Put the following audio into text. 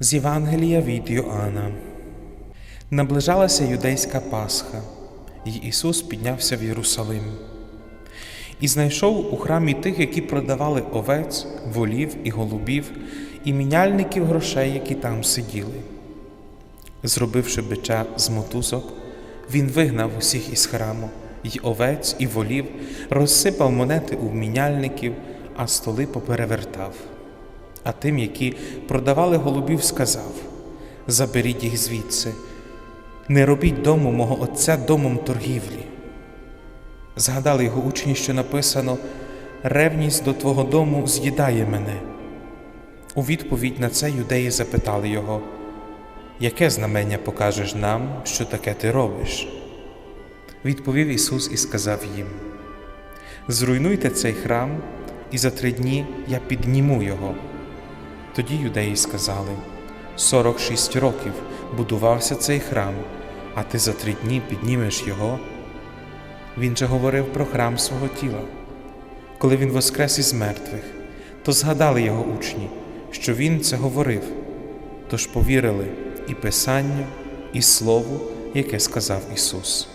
З Євангелія від Йоанна. Наближалася юдейська Пасха, і Ісус піднявся в Єрусалим. І знайшов у храмі тих, які продавали овець, волів і голубів, і міняльників грошей, які там сиділи. Зробивши бича з мотузок, він вигнав усіх із храму, й овець, і волів, розсипав монети у міняльників, а столи поперевертав. А тим, які продавали голубів, сказав: Заберіть їх звідси, не робіть дому мого Отця домом торгівлі. Згадали його учні, що написано: Ревність до Твого дому з'їдає мене. У відповідь на це юдеї запитали його, Яке знамення покажеш нам, що таке ти робиш? Відповів Ісус і сказав їм: Зруйнуйте цей храм, і за три дні я підніму його. Тоді юдеї сказали: Сорок шість років будувався цей храм, а ти за три дні піднімеш його. Він же говорив про храм свого тіла. Коли він воскрес із мертвих, то згадали його учні, що він це говорив, тож повірили і Писанню, і Слову, яке сказав Ісус.